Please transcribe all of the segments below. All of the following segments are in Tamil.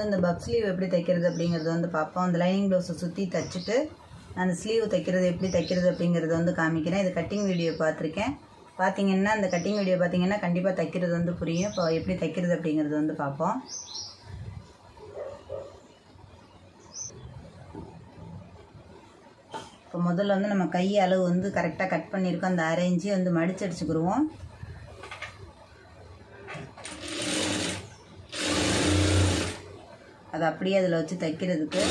வந்து இந்த பப் ஸ்லீவ் எப்படி தைக்கிறது அப்படிங்கிறது வந்து பார்ப்போம். அந்த லைனிங் ப்ளவுஸை சுற்றி தைச்சிட்டு அந்த ஸ்லீவ் தைக்கிறது எப்படி தைக்கிறது அப்படிங்கிறது வந்து காமிக்கிறேன். இது கட்டிங் வீடியோ பார்த்துருக்கேன். பார்த்தீங்கன்னா அந்த கட்டிங் வீடியோ பார்த்தீங்கன்னா கண்டிப்பாக தைக்கிறது வந்து புரியும். இப்போ எப்படி தைக்கிறது அப்படிங்கிறது வந்து பார்ப்போம். இப்போ முதல்ல வந்து நம்ம கை அளவு வந்து கரெக்டாக கட் பண்ணியிருக்கோம். அந்த அரை வந்து மடிச்சு அடிச்சுக்கிடுவோம் அதை அப்படியே அதில் வச்சு தைக்கிறதுக்கு.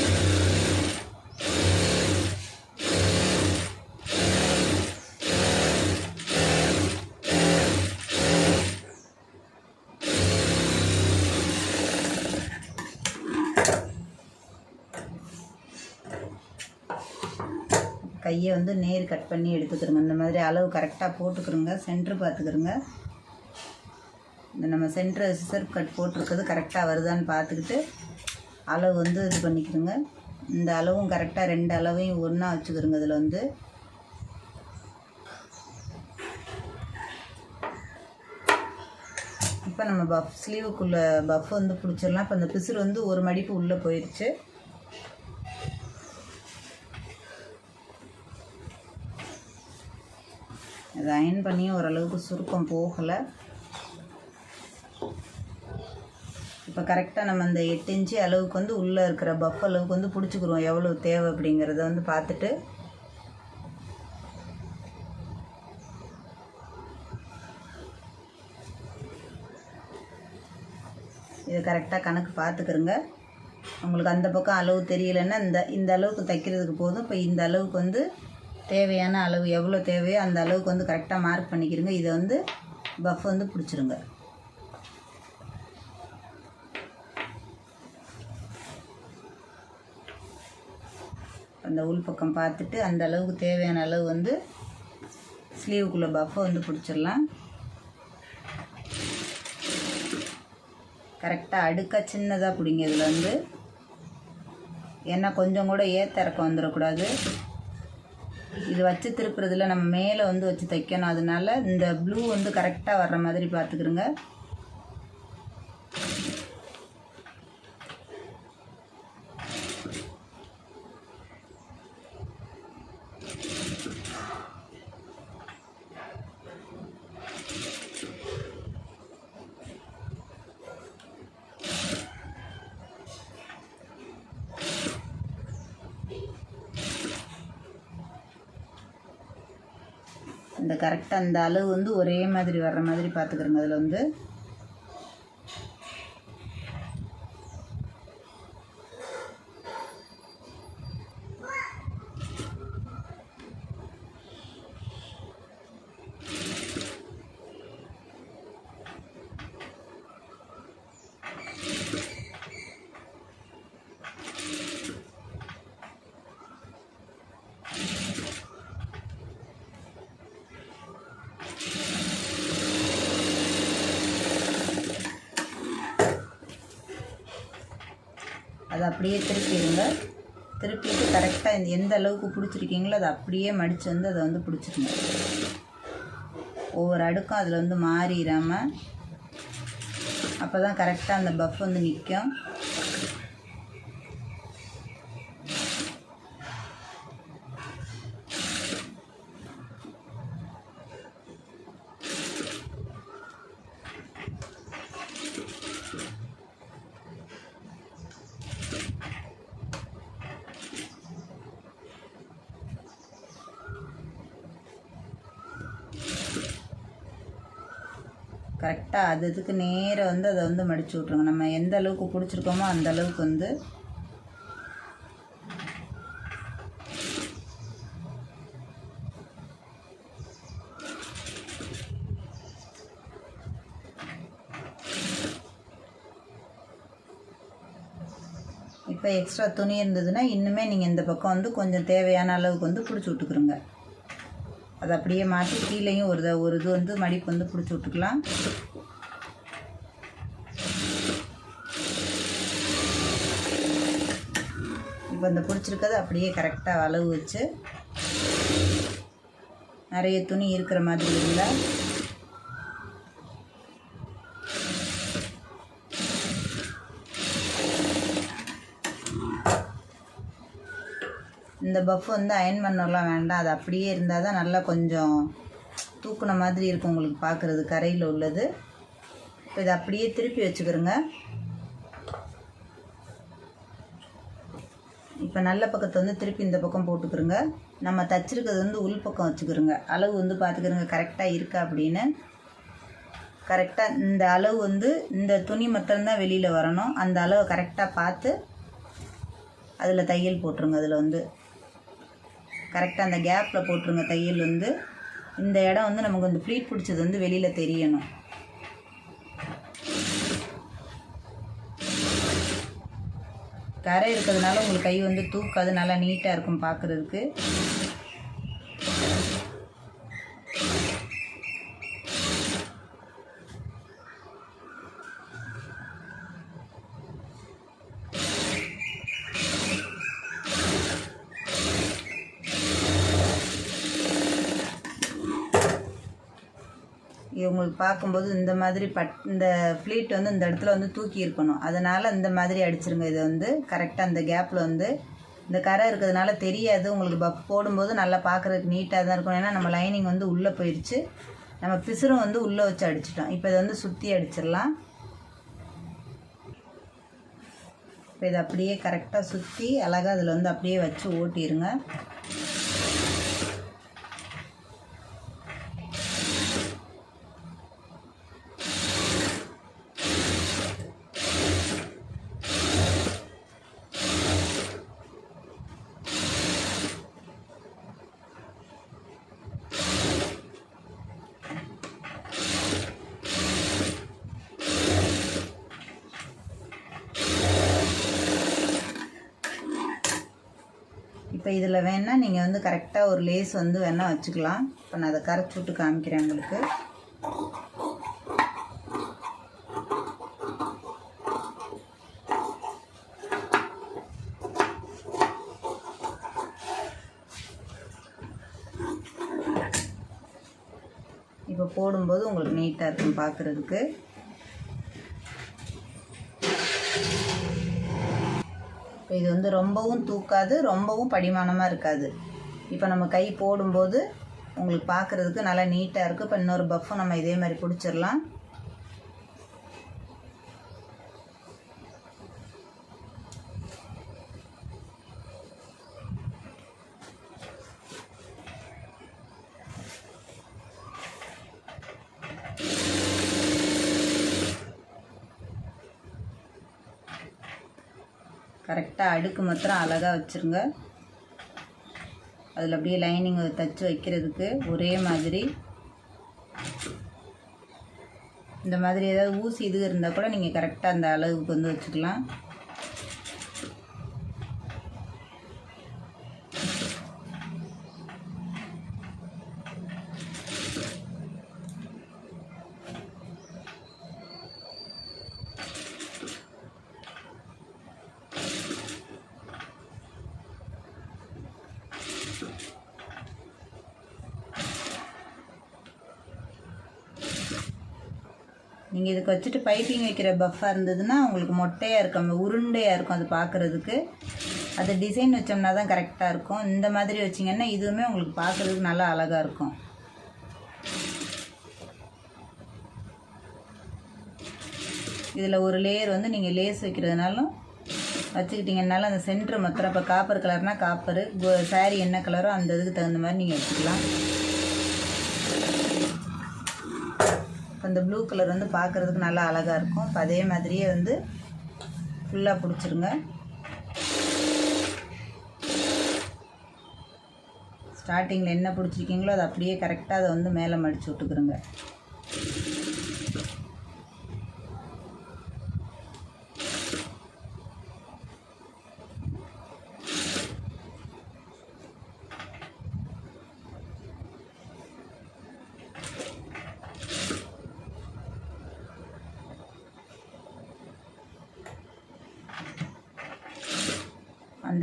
கையை வந்து நேர் கட் பண்ணி எடுத்துக்கிறோங்க இந்த மாதிரி அளவு கரெக்டாக போட்டுக்கிறோங்க. சென்ட்ரு பார்த்துக்கிறோங்க. இந்த நம்ம சென்ட்ரு சிசர் கட் போட்டிருக்கிறது கரெக்டாக வருதான்னு பார்த்துக்கிட்டு அளவு வந்து இது பண்ணிக்கிறோங்க இந்த அளவும் கரெக்டாக ரெண்டு அளவையும் ஒன்றா வச்சுக்கிறோங்க இதில் வந்து. இப்போ நம்ம பஃப் ஸ்லீவுக்குள்ளே பஃப் வந்து பிடிச்சிடலாம். இப்போ அந்த பிசுறு வந்து ஒரு மடிப்பு உள்ளே போயிடுச்சு அதை அயன் பண்ணியும் ஓரளவுக்கு சுருக்கம் போகலை. இப்போ கரெக்டாக நம்ம அந்த எட்டு இன்ச்சு அளவுக்கு வந்து உள்ளே இருக்கிற பஃப் அளவுக்கு வந்து பிடிச்சிக்கிறோம் எவ்வளோ தேவை அப்படிங்கிறத வந்து பார்த்துட்டு இது கரெக்டாக கணக்கு பார்த்துக்கிறோங்க உங்களுக்கு அந்த பக்கம் அளவு தெரியலன்னா இந்த இந்த அளவுக்கு தைக்கிறதுக்கு போதும். இப்போ இந்த அளவுக்கு வந்து தேவையான அளவு எவ்வளோ தேவையோ அந்த அளவுக்கு வந்து கரெக்டாக மார்க் பண்ணிக்கிறங்க இதை வந்து பஃப் வந்து பிடிச்சிருங்க. அந்த உள் பக்கம் பார்த்துட்டு அந்த அளவுக்கு தேவையான அளவு வந்து ஸ்லீவுக்குள்ளே பஃப்பை வந்து பிடிச்சிடலாம். கரெக்டாக அடுக்க சின்னதாக பிடிங்க இதில் வந்து ஏன்னா கொஞ்சம் கூட ஏத்த இறக்கம் வந்துடக்கூடாது இது வச்சு திருப்புறதுல நம்ம மேலே வந்து வச்சு தைக்கணும். அதனால இந்த ப்ளூ வந்து கரெக்டாக வர்ற மாதிரி பார்த்துக்கிறோங்க கரெக்டாக அந்த அளவு வந்து ஒரே மாதிரி வர்ற மாதிரி பார்த்துக்கிறோங்க. அதில் வந்து அதை அப்படியே திருப்பிடுங்க திருப்பிட்டு கரெக்டாக இந்த எந்த அளவுக்கு பிடிச்சிருக்கீங்களோ அதை அப்படியே மடித்து வந்து அதை வந்து பிடிச்சிருங்க. ஒவ்வொரு அடுக்கும் அதில் வந்து மாறிடாமல் அப்போ தான் கரெக்டாக அந்த பஃப் வந்து நிற்கும் கரெக்டாக அது இதுக்கு நேராக வந்து அதை வந்து மடித்து விட்ருங்க நம்ம எந்த அளவுக்கு பிடிச்சிருக்கோமோ அந்த அளவுக்கு வந்து இப்போ எக்ஸ்ட்ரா துணி இருந்ததுன்னா இன்னுமே நீங்கள் இந்த பக்கம் வந்து கொஞ்சம் தேவையான அளவுக்கு வந்து பிடிச்சி விட்டுக்குறோங்க அதை அப்படியே மாற்றி கீழேயும் ஒரு ஒரு இது வந்து மடிப்பு வந்து பிடிச்சி விட்டுக்கலாம். இப்போ இந்த பிடிச்சிருக்கிறது அப்படியே கரெக்டாக அளவு வச்சு நிறைய துணி இருக்கிற மாதிரி இல்லை இந்த பஃப் வந்து அயன் பண்ணலாம் வேண்டாம். அது அப்படியே இருந்தால் தான் நல்லா கொஞ்சம் தூக்குன மாதிரி இருக்கும் உங்களுக்கு பார்க்குறது கரையில் உள்ளது. இப்போ இதை அப்படியே திருப்பி வச்சுக்கிறோங்க. இப்போ நல்ல பக்கத்தை வந்து திருப்பி இந்த பக்கம் போட்டுக்கிறோங்க. நம்ம தச்சிருக்கிறது வந்து உள் பக்கம் வச்சுக்கிறோங்க. அளவு வந்து பார்த்துக்கிறோங்க கரெக்டாக இருக்கா அப்படின்னு. கரெக்டாக இந்த அளவு வந்து இந்த துணி மட்டும்தான் வெளியில் வரணும். அந்த அளவை கரெக்டாக பார்த்து அதில் தையல் போட்டுருங்க. அதில் வந்து கரெக்டாக அந்த கேப்பில் போட்டுருங்க தையல் வந்து இந்த இடம் வந்து நமக்கு வந்து ப்ளீட் பிடிச்சது வந்து வெளியில் தெரியணும். கரை இருக்கிறதுனால உங்களுக்கு கை வந்து தூக்காது நல்லா நீட்டாக இருக்கும் பார்க்குறதுக்கு உங்களுக்கு பார்க்கும்போது இந்த மாதிரி பட் இந்த ஃப்ளீட் வந்து இந்த இடத்துல வந்து தூக்கி இருக்கணும். அதனால் இந்த மாதிரி அடிச்சிருங்க. இதை வந்து கரெக்டாக அந்த கேப்பில் வந்து இந்த கரை இருக்கிறதுனால தெரியாது. உங்களுக்கு பப் போடும்போது நல்லா பார்க்குறதுக்கு நீட்டாக தான் இருக்கும். ஏன்னா நம்ம லைனிங் வந்து உள்ளே போயிடுச்சு நம்ம பிசுரும் வந்து உள்ளே வச்சு அடிச்சிட்டோம். இப்போ இதை வந்து சுற்றி அடிச்சிடலாம். இப்போ இதை அப்படியே கரெக்டாக சுற்றி அழகாக அதில் வந்து அப்படியே வச்சு ஓட்டிடுங்க இப்போ இதில் வேணால் நீங்கள் வந்து கரெக்டாக ஒரு லேஸ் வந்து வேணால் வச்சுக்கலாம். இப்போ நான் அதை கரைச்சி விட்டு காமிக்கிறேன் உங்களுக்கு. இப்போ போடும்போது உங்களுக்கு நீட்டாக இருக்கும் பார்க்குறதுக்கு. இப்போ இது வந்து ரொம்பவும் தூக்காது ரொம்பவும் படிமானமாக இருக்காது. இப்போ நம்ம கை போடும்போது உங்களுக்கு பார்க்குறதுக்கு நல்லா நீட்டாக இருக்குது இப்போ இன்னொரு பஃப்பும் நம்ம இதே மாதிரி பிடிச்சிடலாம் கரெக்டாக அடுக்கு மாத்திரம் அழகாக வச்சுருங்க. அதில் அப்படியே லைனிங் தைச்சி வைக்கிறதுக்கு ஒரே மாதிரி. இந்த மாதிரி ஏதாவது ஊசி இது இருந்தால் கூட நீங்கள் கரெக்டாக அந்த அளவுக்கு வந்து வச்சுக்கலாம். நீங்கள் இதுக்கு வச்சுட்டு பைப்பிங் வைக்கிற பஃப்பாக இருந்ததுன்னா உங்களுக்கு மொட்டையாக இருக்கும் உருண்டையாக இருக்கும் அது பார்க்குறதுக்கு அது டிசைன் வச்சோம்னா தான் கரெக்டாக இருக்கும். இந்த மாதிரி வச்சிங்கன்னா இதுவுமே உங்களுக்கு பார்க்குறதுக்கு நல்லா அழகாக இருக்கும். இதில் ஒரு லேயர் வந்து நீங்கள் லேஸ் வைக்கிறதுனாலும் வச்சுக்கிட்டிங்கனாலும் அந்த சென்ட்ரு மொத்தம் இப்போ காப்பர் கலர்னால் காப்பரு சாரி என்ன கலரோ அந்த இதுக்கு தகுந்த மாதிரி நீங்கள் வச்சுக்கலாம். அந்த ப்ளூ கலர் வந்து பார்க்குறதுக்கு நல்லா அழகாக இருக்கும். இப்போ அதே மாதிரியே வந்து ஃபுல்லாக பிடிச்சிருங்க. ஸ்டார்டிங்கில் என்ன பிடிச்சிருக்கீங்களோ அதை அப்படியே கரெக்டாக அதை வந்து மேலே மடித்து விட்டுக்குறோங்க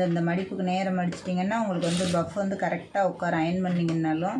இந்த மடிப்புக்கு நேரம் மடிச்சிட்டிங்கன்னா உங்களுக்கு வந்து பஃப் வந்து கரெக்டாக உட்கார அயன் பண்ணிங்கன்னாலும்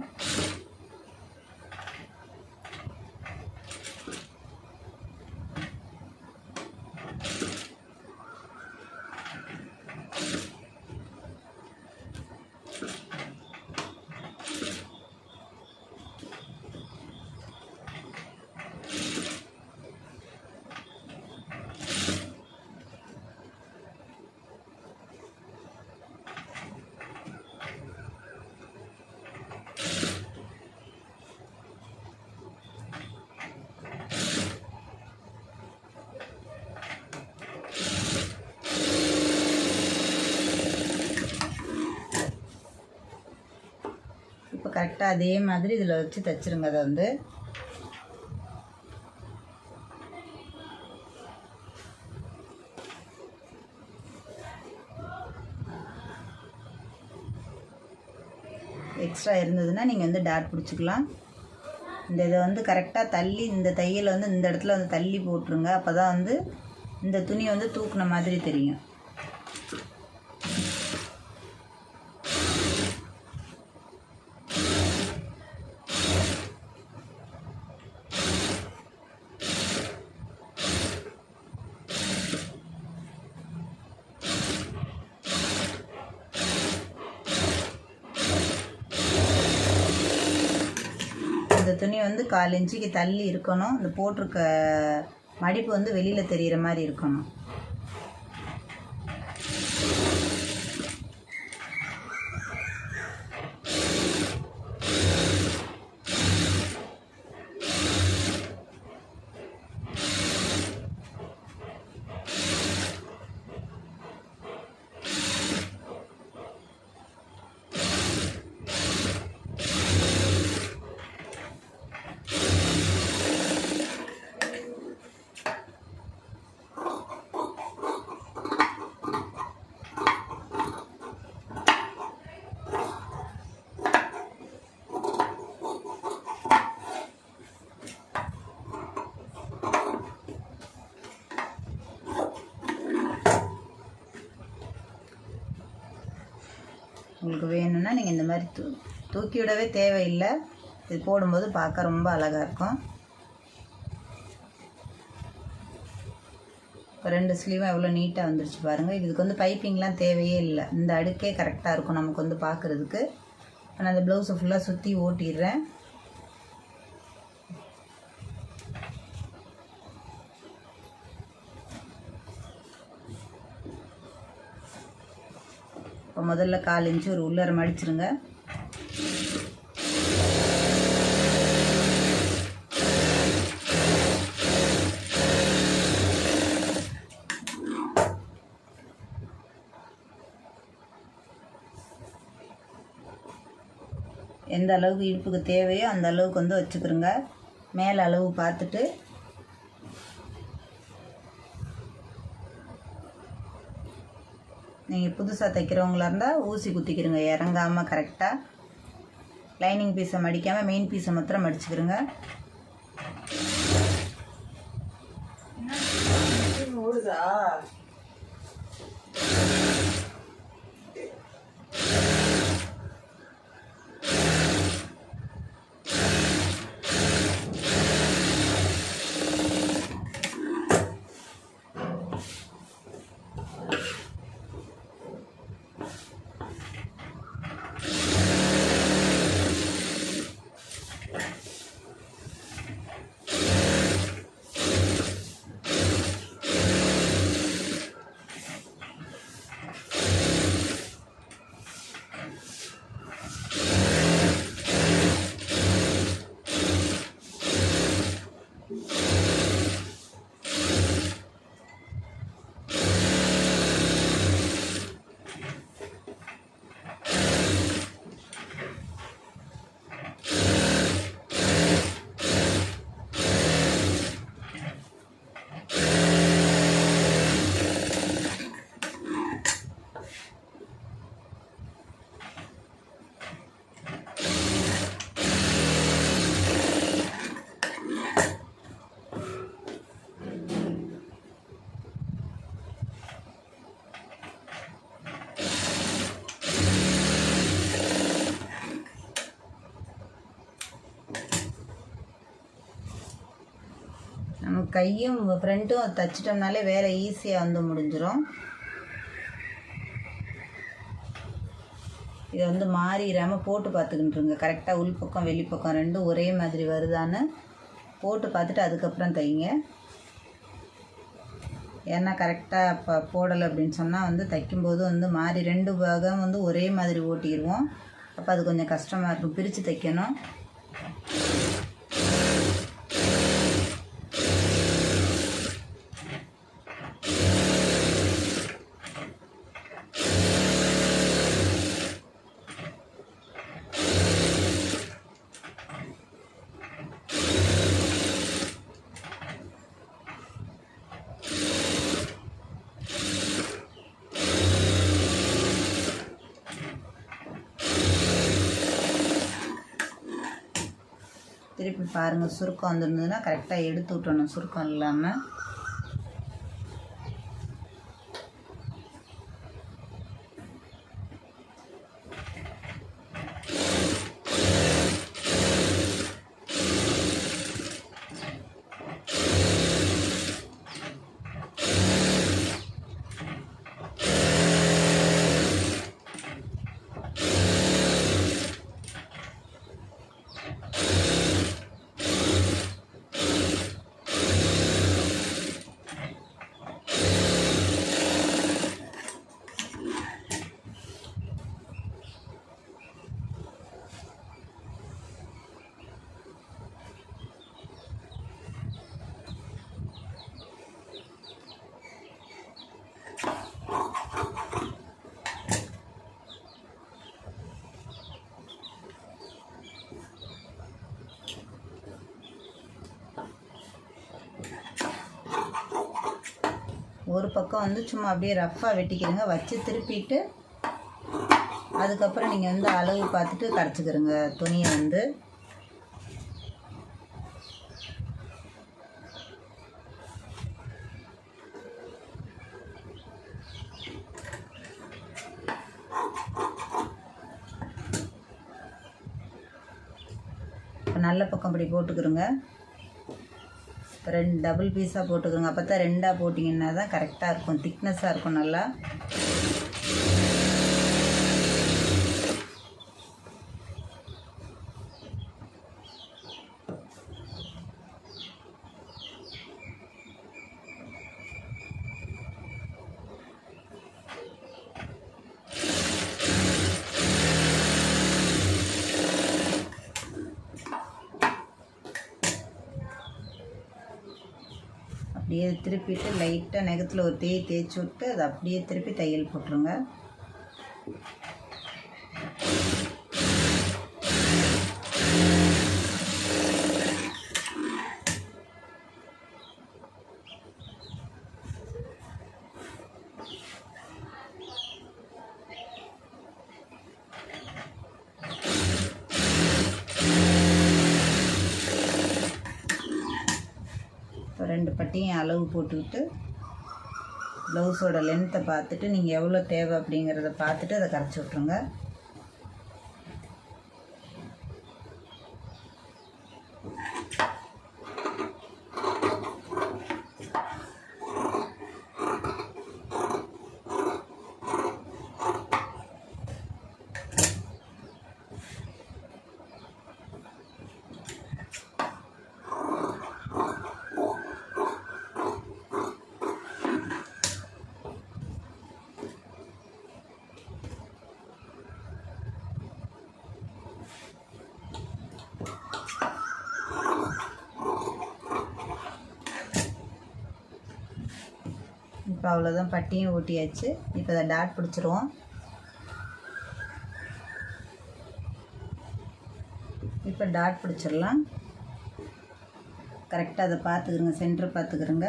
கரெக்டாக அதே மாதிரி இதில் வச்சு தைச்சிருங்க அதை வந்து. எக்ஸ்ட்ரா இருந்ததுன்னா நீங்கள் வந்து டாட் பிடிச்சிக்கலாம். இந்த இதை வந்து கரெக்டாக தள்ளி இந்த தையலை வந்து இந்த இடத்துல வந்து தள்ளி போட்டுருங்க. அப்போ தான் வந்து இந்த துணி வந்து தூக்குன மாதிரி தெரியும் இந்த துணி வந்து கால் இன்ச்சுக்கு தள்ளி இருக்கணும். இந்த போட்டிருக்க மடிப்பு வந்து வெளியில் தெரிகிற மாதிரி இருக்கணும் உங்களுக்கு வேணும்னா நீங்கள் இந்த மாதிரி தூ தூக்கி விடவே தேவையில்லை. இது போடும்போது பார்க்க ரொம்ப அழகாக இருக்கும். இப்போ ரெண்டு ஸ்லீவும் எவ்வளோ நீட்டாக வந்துருச்சு பாருங்கள் இதுக்கு வந்து பைப்பிங்லாம் தேவையே இல்லை. இந்த அடுக்கே கரெக்டாக இருக்கும் நமக்கு வந்து பார்க்குறதுக்கு. நான் அந்த ப்ளவுஸை ஃபுல்லாக சுற்றி ஓட்டிடுறேன். முதல்ல கால் இன்ச்சு ஒரு உள்ளர மடிச்சிருங்க. எந்த அளவுக்கு இடுப்புக்கு தேவையோ அந்த அளவுக்கு வந்து வச்சுக்கிறோங்க மேலே அளவு பார்த்துட்டு நீங்கள் புதுசாக தைக்கிறவங்களா இருந்தால் ஊசி குத்திக்கிறோங்க இறங்காமல் கரெக்டாக லைனிங் பீஸை மடிக்காமல் மெயின் பீஸை மாத்திரம் மடிச்சுக்கிறோங்க ஓடுதா நம்ம கையும் ஃப்ரண்ட்டும் தைச்சிட்டோம்னாலே வேலை ஈஸியாக வந்து முடிஞ்சிடும் இதை வந்து மாறிடாமல் போட்டு பார்த்துக்கிட்டுருங்க கரெக்டாக உள்பக்கம் வெளிப்பக்கம் ரெண்டும் ஒரே மாதிரி வருதான்னு போட்டு பார்த்துட்டு அதுக்கப்புறம் தைங்க. ஏன்னா கரெக்டாக இப்போ போடலை அப்படின்னு சொன்னால் வந்து தைக்கும்போது வந்து மாறி ரெண்டு பாகம் வந்து ஒரே மாதிரி ஓட்டிடுவோம் அப்போ அது கொஞ்சம் கஷ்டமாக இருக்கும். பிரித்து தைக்கணும் திருப்பி பாருங்கள் சுருக்கம் வந்துருந்ததுன்னா கரெக்டாக எடுத்து விட்டணும் சுருக்கம் இல்லாமல் ஒரு பக்கம் வந்து சும்மா அப்படியே ரஃப்பாக வெட்டிக்கிறங்க. வச்சு திருப்பிட்டு அதுக்கப்புறம் நீங்கள் வந்து அளவு பார்த்துட்டு கரைச்சிக்கிறங்க. துணியை வந்து. நல்ல பக்கம் இப்படி போட்டுக்கிறோங்க. ரெண்டு டபுள் பீஸாக போட்டுக்கோங்க. அப்போ தான் ரெண்டாக போட்டிங்கன்னா தான் கரெக்டாக இருக்கும். திக்னஸாக இருக்கும் நல்லா. அப்படியே திருப்பிட்டு லைட்டாக நெகத்தில் ஒரு தேய் தேய்ச்சி விட்டு அதை அப்படியே திருப்பி தையல் போட்டுருங்க இப்போ ரெண்டு பட்டியும் அளவு போட்டுக்கிட்டு ப்ளவுஸோட லென்த்தை பார்த்துட்டு நீங்கள் எவ்வளோ தேவை அப்படிங்கிறத பார்த்துட்டு அதை கரைச்சி விட்ருங்க இப்போ அவ்வளோதான் பட்டியும் ஊட்டியாச்சு. இப்போ அதை டாட் பிடிச்சிருவோம். இப்போ டாட் பிடிச்சிடலாம். கரெக்டாக அதை பார்த்துக்கிறங்க சென்டர் பார்த்துக்கிறங்க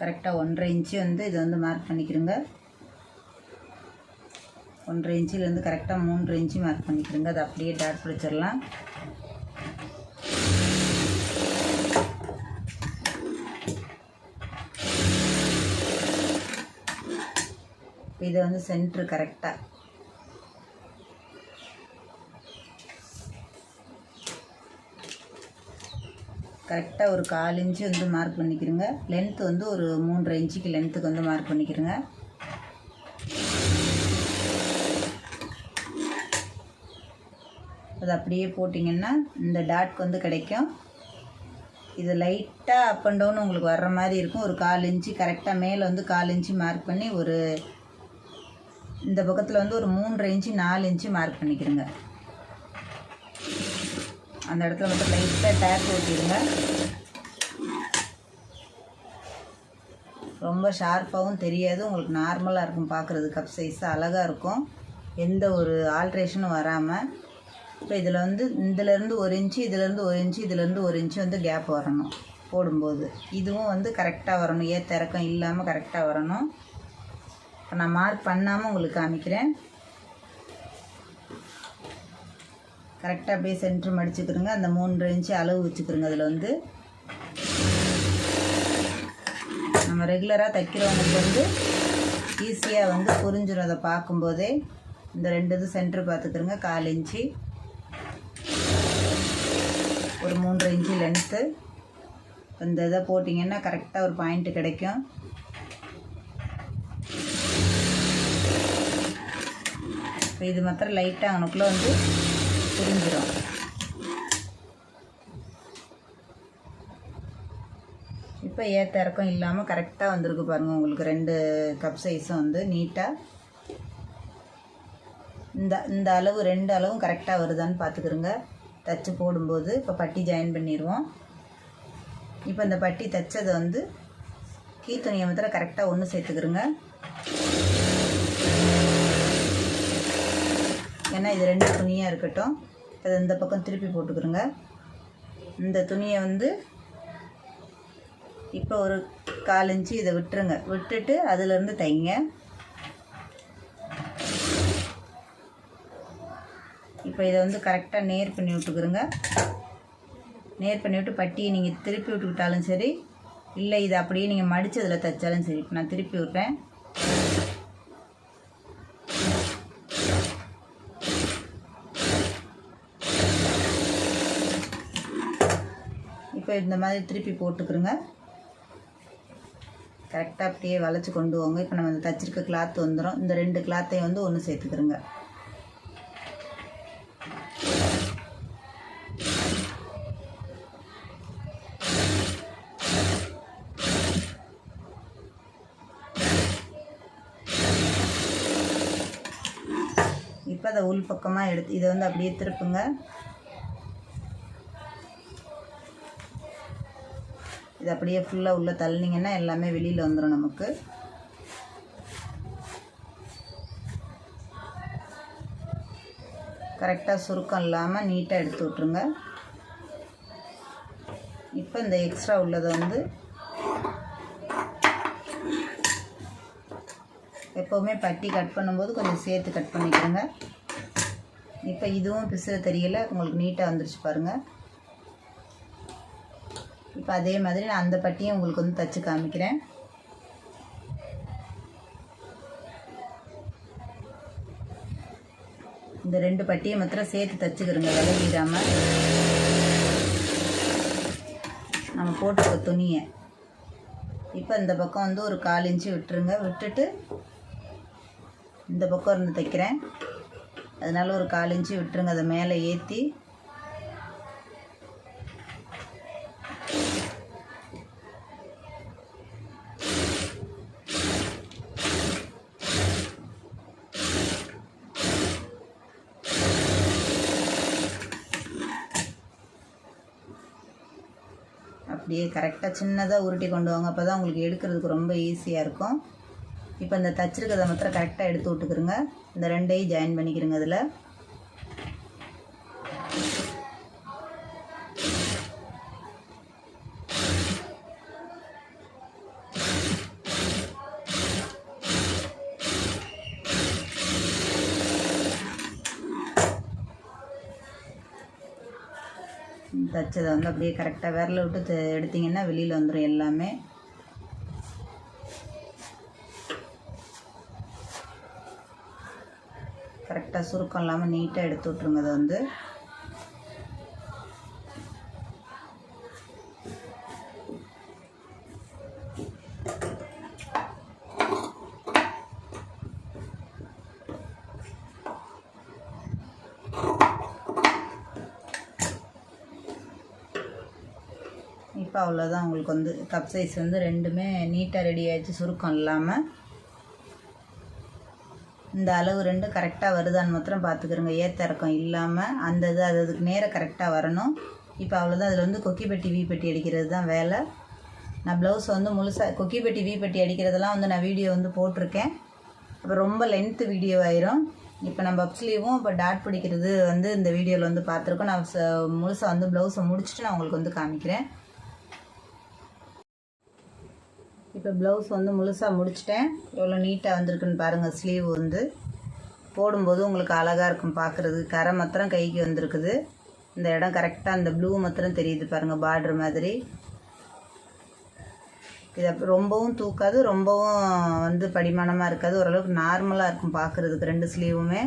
கரெக்டாக ஒன்றரை இன்ச்சு வந்து இதை வந்து மார்க் பண்ணிக்கிறோங்க ஒன்றரை இன்ச்சிலேருந்து கரெக்டாக மூன்றரை இன்ச்சு மார்க் பண்ணிக்கிறோங்க அதை அப்படியே டாட் பிடிச்சிடலாம். இதை வந்து சென்ட்ரு கரெக்டாக கரெக்டாக ஒரு கால் இன்ச்சு வந்து மார்க் பண்ணிக்கிறோங்க லென்த்து வந்து ஒரு மூன்றரை இன்ச்சுக்கு லென்த்துக்கு வந்து மார்க் பண்ணிக்கிறோங்க அது அப்படியே போட்டிங்கன்னா இந்த டாட்க்கு வந்து கிடைக்கும். இது லைட்டாக அப் அண்ட் டவுன் உங்களுக்கு வர்ற மாதிரி இருக்கும். ஒரு கால் இன்ச்சு கரெக்டாக மேலே வந்து கால் இன்ச்சு மார்க் பண்ணி ஒரு இந்த பக்கத்தில் வந்து ஒரு மூன்றரை இன்ச்சு நாலு இன்ச்சு மார்க் பண்ணிக்கிறங்க அந்த இடத்துல மட்டும் லைட்டாக டேப் ஊற்றிடுங்க ரொம்ப ஷார்ப்பாகவும் தெரியாது. உங்களுக்கு நார்மலாக இருக்கும் பார்க்குறது கப் சைஸ் அழகாக இருக்கும். எந்த ஒரு ஆல்ட்ரேஷனும் வராமல் இப்போ இதில் வந்து இதிலேருந்து ஒரு இன்ச்சு இதிலேருந்து ஒரு இன்ச்சு இதிலேருந்து ஒரு இன்ச்சு வந்து கேப் வரணும் போடும்போது. இதுவும் வந்து கரெக்டாக வரணும். ஏற்ற இறக்கம் இல்லாமல் கரெக்டாக வரணும். இப்போ நான் மார்க் பண்ணாமல் உங்களுக்கு காமிக்கிறேன். கரெக்டாக அப்படியே சென்ட்ரு மடிச்சுக்கிறோங்க அந்த மூன்று இன்ச்சு அளவு வச்சுக்கிறோங்க அதில் வந்து. நம்ம ரெகுலராக தைக்கிறவங்களுக்கு வந்து ஈஸியாக வந்து புரிஞ்சிடும் அதை பார்க்கும்போதே. இந்த ரெண்டு இது சென்ட்ரு பார்த்துக்கிறோங்க கால் இன்ச்சு ஒரு மூன்று இன்ச்சு லென்த்து இந்த இதை போட்டிங்கன்னா கரெக்டாக ஒரு பாயிண்ட்டு கிடைக்கும். இப்போ இது மாத்திரம் லைட்டாக அங்கனுக்குள்ளே வந்து புரிஞ்சிடும் இப்போ ஏற்ற இறக்கம் இல்லாமல் கரெக்டாக வந்திருக்கு பாருங்கள் உங்களுக்கு ரெண்டு கப் சைஸும் வந்து நீட்டாக இந்த இந்த அளவு ரெண்டு அளவும் கரெக்டாக வருதான்னு பார்த்துக்குருங்க தச்சு போடும்போது இப்போ பட்டி ஜாயின் பண்ணிடுவோம் இப்போ இந்த பட்டி தைச்சதை வந்து கீ துணியை மாத்திரம் கரெக்டாக ஒன்று சேர்த்துக்கிறோங்க. ஏன்னா இது ரெண்டு துணியாக இருக்கட்டும். அதை இந்த பக்கம் திருப்பி போட்டுக்கிறோங்க. இந்த துணியை வந்து இப்போ ஒரு கால் இன்ச்சு இதை விட்டுருங்க. விட்டுட்டு அதுலேருந்து தைங்க. இப்போ இதை வந்து கரெக்டாக நேர் பண்ணி விட்டுக்கிறோங்க. நேர் பண்ணி விட்டு பட்டியை நீங்கள் திருப்பி விட்டுக்கிட்டாலும் சரி இல்லை இதை அப்படியே நீங்கள் மடித்து அதில் தைச்சாலும் சரி. இப்போ நான் திருப்பி விட்றேன். இப்போ இந்த மாதிரி திருப்பி போட்டுக்கிறோங்க கரெக்டாக அப்படியே வளைச்சி கொண்டு வாங்க இப்போ நம்ம இந்த தச்சிருக்க கிளாத் வந்துடும் இந்த ரெண்டு கிளாத்தையும் வந்து ஒன்று சேர்த்துக்கிறோங்க இப்போ அதை உள் பக்கமாக எடுத்து இதை வந்து அப்படியே திருப்புங்க. இது அப்படியே ஃபுல்லாக உள்ளே தள்ளினீங்கன்னா எல்லாமே வெளியில் வந்துடும் நமக்கு. கரெக்டாக சுருக்கம் இல்லாமல் நீட்டாக எடுத்து விட்ருங்க இப்போ இந்த எக்ஸ்ட்ரா உள்ளதை வந்து எப்போவுமே பட்டி கட் பண்ணும்போது கொஞ்சம் சேர்த்து கட் பண்ணிக்கிறேங்க இப்போ இதுவும் பிசுற தெரியலை உங்களுக்கு நீட்டாக வந்துருச்சு பாருங்கள் இப்போ அதே மாதிரி நான் அந்த பட்டியும் உங்களுக்கு வந்து தச்சு காமிக்கிறேன். இந்த ரெண்டு பட்டியை மாத்திரம் சேர்த்து தச்சுக்கிறோங்க விலகிடாமல் நம்ம போட்டுக்க துணியை. இப்போ இந்த பக்கம் வந்து ஒரு கால் இன்ச்சு விட்டுருங்க. விட்டுட்டு இந்த பக்கம் இருந்து தைக்கிறேன். அதனால் ஒரு கால் இன்ச்சு விட்டுருங்க அதை மேலே ஏற்றி அப்படியே கரெக்டாக சின்னதாக உருட்டி கொண்டு வாங்க. அப்போ தான் உங்களுக்கு எடுக்கிறதுக்கு ரொம்ப ஈஸியாக இருக்கும். இப்போ இந்த தச்சிருக்கதை மாத்திரம் கரெக்டாக எடுத்து விட்டுக்கிறோங்க. இந்த ரெண்டையும் ஜாயின் பண்ணிக்கிறோங்க அதில். தைச்சதை வந்து அப்படியே கரெக்டாக விரல விட்டு எடுத்திங்கன்னா எடுத்தீங்கன்னா வெளியில் வந்துடும் எல்லாமே. கரெக்டாக சுருக்கம் இல்லாமல் நீட்டாக எடுத்து விட்ருங்க அதை வந்து. அவ்வளோதான் உங்களுக்கு வந்து கப் சைஸ் வந்து ரெண்டுமே நீட்டாக ரெடி ஆயிடுச்சு சுருக்கம் இல்லாமல் இந்த அளவு ரெண்டு கரெக்டாக வருதான்னு மாத்திரம் பார்த்துக்கிறோங்க ஏற்ற இறக்கம் இல்லாமல் அந்த இது அது அதுக்கு நேராக கரெக்டாக வரணும். இப்போ அவ்வளோதான் அதில் வந்து கொக்கி பெட்டி வீ பெட்டி அடிக்கிறது தான் வேலை. நான் ப்ளவுஸ் வந்து முழுசாக கொக்கி பெட்டி வீ பெட்டி அடிக்கிறதெல்லாம் வந்து நான் வீடியோ வந்து போட்டிருக்கேன். அப்போ ரொம்ப லென்த்து வீடியோ ஆயிரும். இப்போ நம்ம அப்ஸ்லீவும் இப்போ டாட் பிடிக்கிறது வந்து இந்த வீடியோவில் வந்து பார்த்துருக்கோம் நான் ச- வந்து ப்ளவுஸை முடிச்சுட்டு நான் உங்களுக்கு வந்து காமிக்கிறேன். இப்போ ப்ளவுஸ் வந்து முழுசாக முடிச்சிட்டேன். எவ்வளோ நீட்டாக வந்திருக்குன்னு பாருங்கள் ஸ்லீவ் வந்து. போடும்போது உங்களுக்கு அழகாக இருக்கும் பார்க்குறது கரை மாத்திரம் கைக்கு வந்திருக்குது. இந்த இடம் கரெக்டாக அந்த ப்ளூ மாத்திரம் தெரியுது பாருங்கள் பார்டர் மாதிரி. இதை ரொம்பவும் தூக்காது ரொம்பவும் வந்து படிமானமாக இருக்காது. ஓரளவுக்கு நார்மலாக இருக்கும் பார்க்குறதுக்கு ரெண்டு ஸ்லீவுமே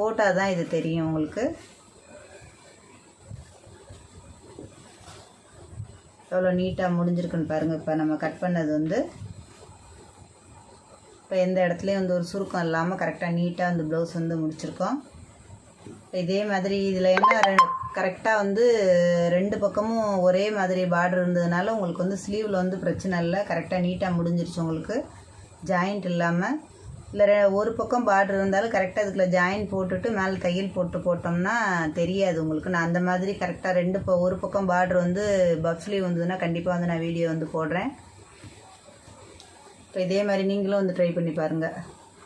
போட்டால் தான் இது தெரியும் உங்களுக்கு. எவ்வளோ நீட்டாக முடிஞ்சிருக்குன்னு பாருங்கள் இப்போ நம்ம கட் பண்ணது வந்து இப்போ எந்த இடத்துலையும் வந்து ஒரு சுருக்கம் இல்லாமல் கரெக்டாக நீட்டாக அந்த ப்ளவுஸ் வந்து முடிச்சிருக்கோம். இதே மாதிரி இதில் என்ன கரெக்டாக வந்து ரெண்டு பக்கமும் ஒரே மாதிரி பார்டர் இருந்ததுனால உங்களுக்கு வந்து ஸ்லீவில் வந்து பிரச்சனை இல்லை. கரெக்டாக நீட்டாக முடிஞ்சிருச்சு உங்களுக்கு. ஜாயிண்ட் இல்லாமல் இல்லை ரெ- ஒரு பக்கம் பார்டர் இருந்தாலும் கரெக்டாக அதுக்குள்ளே ஜாயின் போட்டுட்டு மேலே தையல் போட்டு போட்டோம்னா தெரியாது உங்களுக்கு. நான் அந்த மாதிரி கரெக்டாக ரெண்டு ப ஒரு பக்கம் பார்டர் வந்து பஃப் வந்ததுன்னா கண்டிப்பாக வந்து நான் வீடியோ வந்து போடுறேன். இப்போ இதே மாதிரி நீங்களும் வந்து ட்ரை பண்ணி பாருங்கள்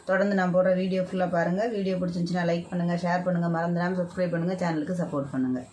தொடர்ந்து நான் போடுற வீடியோ ஃபுல்லாக பாருங்கள் வீடியோ பிடிச்சிருந்துச்சுன்னா லைக் பண்ணுங்கள் ஷேர் பண்ணுங்கள் மறந்துடாமல் சப்ஸ்கிரைப் பண்ணுங்கள் சேனலுக்கு சப்போர்ட் பண்ணுங்கள்